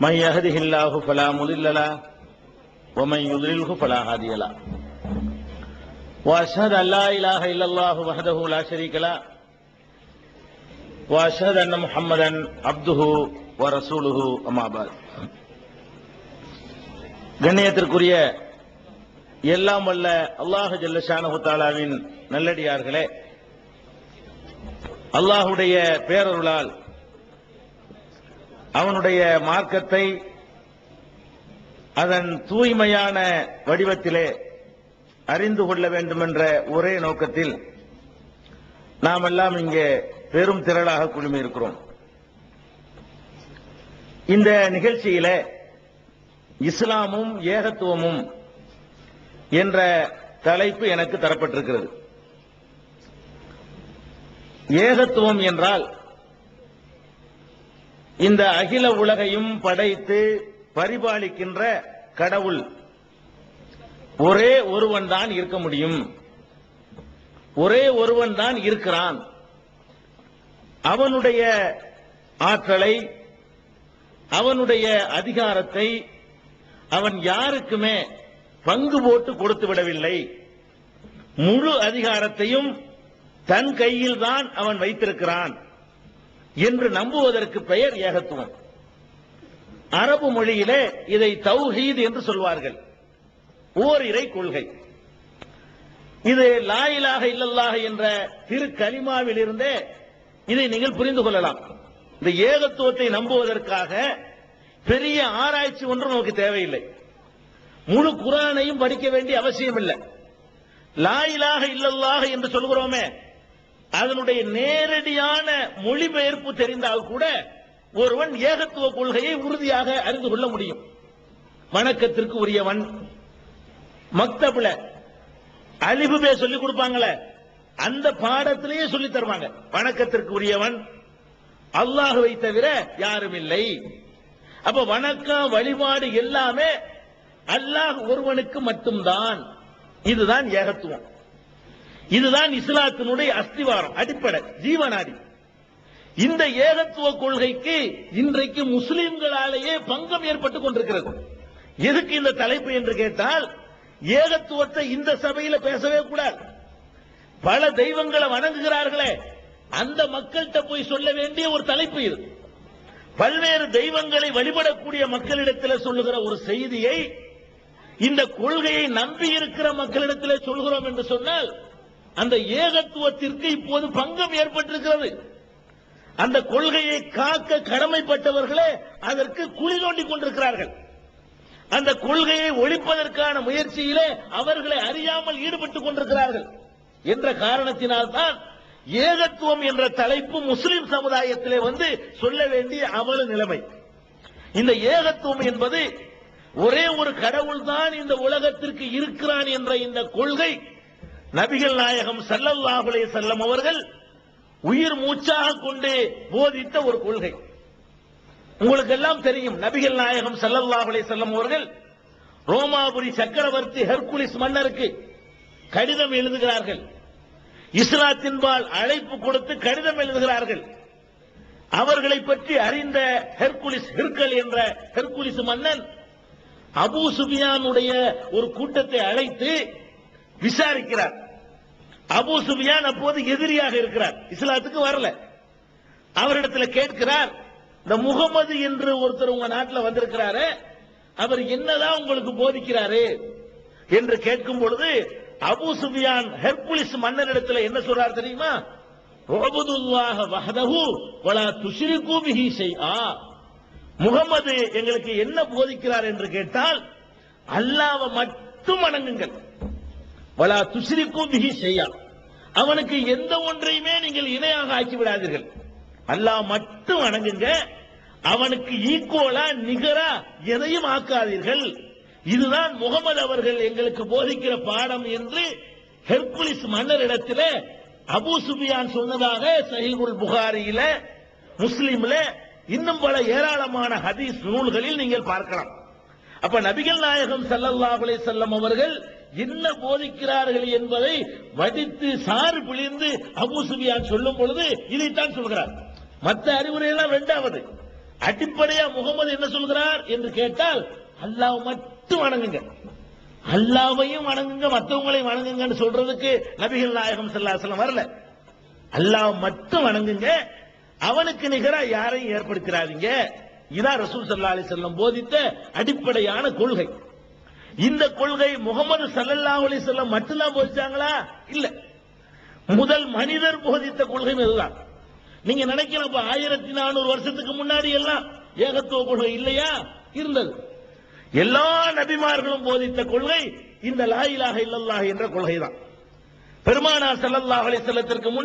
من يهده الله فلا مضل له ومن يضلله فلا هادي له واشهد ان لا اله الا الله وحده لا شريك له واشهد ان محمدا عبده ورسوله اما بعد கண்ணியத்திற்குரிய எல்லாம் வல்ல அல்லாஹ் ஜல்லஷானஹு தாலாவின் நல்லடியார்களே அல்லாஹுடைய பேரருளால் அவனுடைய மார்க்கத்தை அதன் தூய்மையான வடிவத்திலே அறிந்து கொள்ள வேண்டும் என்ற ஒரே நோக்கத்தில் நாம் எல்லாம் இங்கே பெரும் திரளாக குழுமி இருக்கிறோம் இந்த நிகழ்ச்சியில இஸ்லாமும் ஏகத்துவமும் என்ற தலைப்பு எனக்கு தரப்பட்டிருக்கிறது. ஏகத்துவம் என்றால் இந்த அகில உலகையும் படைத்து பரிபாலிக்கின்ற கடவுள். ஒரே ஒருவன் தான் இருக்க முடியும். ஒரே ஒருவன் தான் இருக்கிறான். அவனுடைய ஆற்றலை அவனுடைய அதிகாரத்தை அவன் யாருக்குமே பங்கு போட்டு கொடுத்து விடவில்லை. முழு அதிகாரத்தையும் தன் கையில் தான் அவன் வைத்திருக்கிறான். என்று நம்புவதற்கு பெயர் ஏகத்துவம். அரபு மொழியிலே இதை தௌஹீத் என்று சொல்வார்கள். இறை கொள்கை. இது லாயிலாக இல்லல்லாக என்ற திரு கலிமாவில் இருந்தே இதை நீங்கள் புரிந்து கொள்ளலாம். இந்த ஏகத்துவத்தை நம்புவதற்காக பெரிய ஆராய்ச்சி ஒன்றும் நமக்கு தேவையில்லை. முழு குரானையும் படிக்க வேண்டிய அவசியம் இல்லை லாயிலாக இல்லல்லாக என்று சொல்கிறோமே அதனுடைய நேரடியான மொழிபெயர்ப்பு தெரிந்தால் கூட ஒருவன் ஏகத்துவ கொள்கையை உறுதியாக அறிந்து கொள்ள முடியும். வணக்கத்திற்கு உரியவன். மக்தபில் அழிவு பே சொல்லிக் கொடுப்பாங்களே அந்த பாடத்திலேயே சொல்லி தருவாங்க. வணக்கத்திற்கு உரியவன். அல்லாஹுவை தவிர யாரும் இல்லை. அப்ப வணக்கம் வழிபாடு எல்லாமே அல்லாஹ் ஒருவனுக்கு மட்டும்தான். இதுதான் ஏகத்துவம். இதுதான் இஸ்லாத்தினுடைய அஸ்திவாரம் அடிப்படை ஜீவனாடி. இந்த ஏகத்துவ கொள்கைக்கு இன்றைக்கு முஸ்லிம்களாலேயே பங்கம் ஏற்பட்டுக் கொண்டிருக்கிறது. எதுக்கு இந்த தலைப்பு என்று கேட்டால் ஏகத்துவத்தை இந்த சபையில பேசவே கூடாது. பல தெய்வங்களை வணங்குகிறார்களே அந்த மக்கள்கிட்ட போய் சொல்ல வேண்டிய ஒரு தலைப்பு இது. பல்வேறு தெய்வங்களை வழிபடக்கூடிய மக்களிடத்தில் சொல்லுகிற ஒரு செய்தியை இந்த கொள்கையை நம்பி இருக்கிற மக்களிடத்தில் சொல்கிறோம் என்று சொன்னால் அந்த ஏகத்துவத்திற்கு இப்போது பங்கம் ஏற்பட்டிருக்கிறது. அந்த கொள்கையை காக்க கடமைப்பட்டவர்களே அதற்கு குழி தோண்டிக் கொண்டிருக்கிறார்கள். அந்த கொள்கையை ஒழிப்பதற்கான முயற்சியிலே அவர்களை அறியாமல் ஈடுபட்டுக் கொண்டிருக்கிறார்கள். என்ற காரணத்தினால்தான் ஏகத்துவம் என்ற தலைப்பு முஸ்லிம் சமுதாயத்திலே வந்து சொல்ல வேண்டிய அவல நிலைமை. இந்த ஏகத்துவம் என்பது ஒரே ஒரு கடவுள் தான் இந்த உலகத்திற்கு இருக்கிறான் என்ற இந்த கொள்கை நபிகள் நாயகம் சல்லல்லாஹுலே செல்லம் அவர்கள் உயிர் மூச்சாக கொண்டு போதித்த ஒரு கொள்கை. உங்களுக்கு எல்லாம் தெரியும் நபிகள் நாயகம் சல்லல்லாஹுலே செல்லம் அவர்கள் ரோமாபுரி சக்கரவர்த்தி ஹெர்குலிஸ் மன்னருக்கு கடிதம் எழுதுகிறார்கள். இஸ்லாத்தின்பால் அழைப்பு கொடுத்து கடிதம் எழுதுகிறார்கள். அவர்களை பற்றி அறிந்த ஹெர்குலிஸ் ஹிர்கல் என்ற ஹெர்குலிஸ் மன்னன் அபு சுபியானுடைய ஒரு கூட்டத்தை அழைத்து விசாரிக்கிறார். அபு சுபியான் அப்போது எதிரியாக இருக்கிறார். இஸ்லாத்துக்கு வரல. அவரிடத்துல கேட்கிறார் இந்த முகமது என்று ஒருத்தர் உங்க நாட்டில் வந்திருக்கிறாரு அவர் என்னதான் உங்களுக்கு போதிக்கிறாரு? என்று கேட்கும் பொழுது அபு சுபியான் ஹெர்குலிஸ் மன்னரிடத்துல என்ன சொல்றார் தெரியுமா? வலா முகமது எங்களுக்கு என்ன போதிக்கிறார் என்று கேட்டால் அல்லாவை மட்டும் வணங்குங்கள். வலா துசிரிக்கும் பிஹி செய்யா அவனுக்கு எந்த ஒன்றையுமே நீங்கள் இணையாக ஆக்கி விடாதீர்கள் அல்லாஹ் மட்டும் வணங்குங்க. அவனுக்கு ஈக்குவலா நிகரா எதையும் ஆக்காதீர்கள். இதுதான் முகமது அவர்கள் எங்களுக்கு போதிக்கிற பாடம் என்று ஹெர்குலிஸ் மன்னரிடத்தில் அபு சுபியான் சொன்னதாக சஹீஹுல் புகாரியில முஸ்லீம்ல இன்னும் பல ஏராளமான ஹதீஸ் நூல்களில் நீங்கள் பார்க்கலாம். அப்ப நபிகள் நாயகம் ஸல்லல்லாஹு அலைஹி அவர்கள் என்ன போதிக்கிறார்கள் என்பதை வடித்து சாறு பிழிந்து அபூ சுபியான் சொல்லும் பொழுது இதைத்தான் சொல்கிறார். மற்ற அறிவுரையெல்லாம் ரெண்டாவது. அடிப்படையா முகமது என்ன சொல்கிறார் என்று கேட்டால் அல்லாஹ் மட்டும் வணங்குங்க. அல்லாவையும் வணங்குங்க மற்றவங்களையும் வணங்குங்கன்னு சொல்றதுக்கு நபிகள் நாயகம் செல்லாசலம் வரல. அல்லாஹ் மட்டும் வணங்குங்க அவனுக்கு நிகரா யாரையும் ஏற்படுத்திடாதீங்க இதான் ரசூல் சல்லா அலி செல்லம் போதித்த அடிப்படையான கொள்கை. இந்த கொள்கை முகமது சல்லல்லா அலி செல்லம் மட்டும்தான் போதிச்சாங்களா? இல்ல. முதல் மனிதர் போதித்த கொள்கை இதுதான். நீங்க நினைக்கிற ஆயிரத்தி நானூறு வருஷத்துக்கு முன்னாடி எல்லாம் ஏகத்துவ கொள்கை இல்லையா? இருந்தது. எல்லா நபிமார்களும் போதித்த கொள்கை இந்த லாயிலாக இல்லல்லாக என்ற கொள்கைதான். பெருமானா பெருமானார் ஸல்லல்லாஹு அலைஹி முன்